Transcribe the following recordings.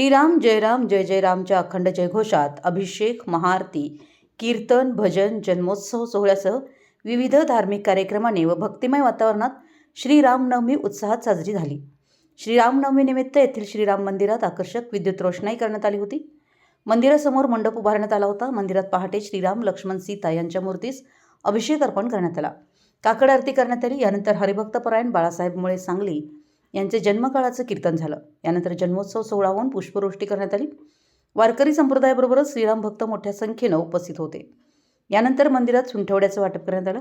श्रीराम जयराम जय जयरामच्या अखंड जयघोषात अभिषेक महाआरती कीर्तन भजन जन्मोत्सव सोहळ्यासह विविध धार्मिक कार्यक्रमाने व भक्तिमय वातावरणात श्रीरामनवमी उत्साहात साजरी झाली. श्रीरामनवमीनिमित्त येथील श्रीराम मंदिरात आकर्षक विद्युत रोषणाई करण्यात आली होती. मंदिरासमोर मंडप उभारण्यात आला होता. मंदिरात पहाटे श्रीराम लक्ष्मण सीता यांच्या मूर्तीस अभिषेक अर्पण करण्यात आला. काकड आरती करण्यात आली. यानंतर हरिभक्तपरायण बाळासाहेब मुळे सांगली यांचे जन्मकाळाचं कीर्तन झालं. यानंतर जन्मोत्सव सोहळा होऊन पुष्पवृष्टी करण्यात आली. वारकरी संप्रदायाबरोबरच श्रीराम भक्त मोठ्या संख्येनं उपस्थित होते. यानंतर मंदिरात सुंठवड्याचं वाटप करण्यात आलं.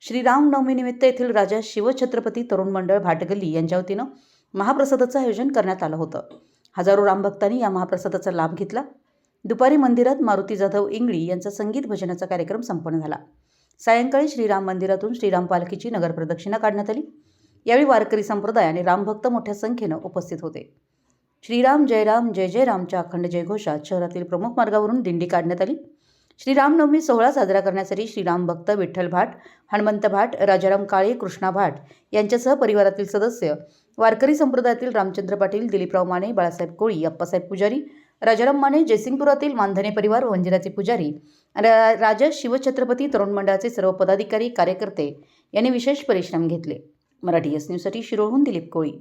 श्रीराम नवमीनिमित्त येथील राजा शिवछत्रपती तरुण मंडळ भाटगल्ली यांच्या वतीनं महाप्रसादाचं आयोजन करण्यात आलं होतं. हजारो रामभक्तांनी या महाप्रसादाचा लाभ घेतला. दुपारी मंदिरात मारुती जाधव इंगळी यांचा संगीत भजनाचा कार्यक्रम संपन्न झाला. सायंकाळी श्रीराम मंदिरातून श्रीराम पालखीची नगर प्रदक्षिणा काढण्यात आली. यावेळी वारकरी संप्रदाय आणि रामभक्त मोठ्या संख्येनं उपस्थित होते. श्रीराम जयराम जय जय रामच्या अखंड जयघोषात शहरातील प्रमुख मार्गावरून दिंडी काढण्यात आली. श्रीरामनवमी सोहळा साजरा करण्यासाठी श्रीराम भक्त विठ्ठल भाट हनुमंत भाट राजाराम काळे कृष्णा भाट यांच्यासह परिवारातील सदस्य वारकरी संप्रदायातील रामचंद्र पाटील दिलीपराव माने बाळासाहेब कोळी अप्पासाहेब पुजारी राजाराम माने जयसिंगपुरातील मानधने परिवार वंजिराचे पुजारी रा राजा शिवछत्रपती तरुण मंडळाचे सर्व पदाधिकारी कार्यकर्ते यांनी विशेष परिश्रम घेतले. मराठी एस न्यूजसाठी शिरोळहून दिलीप कोळी.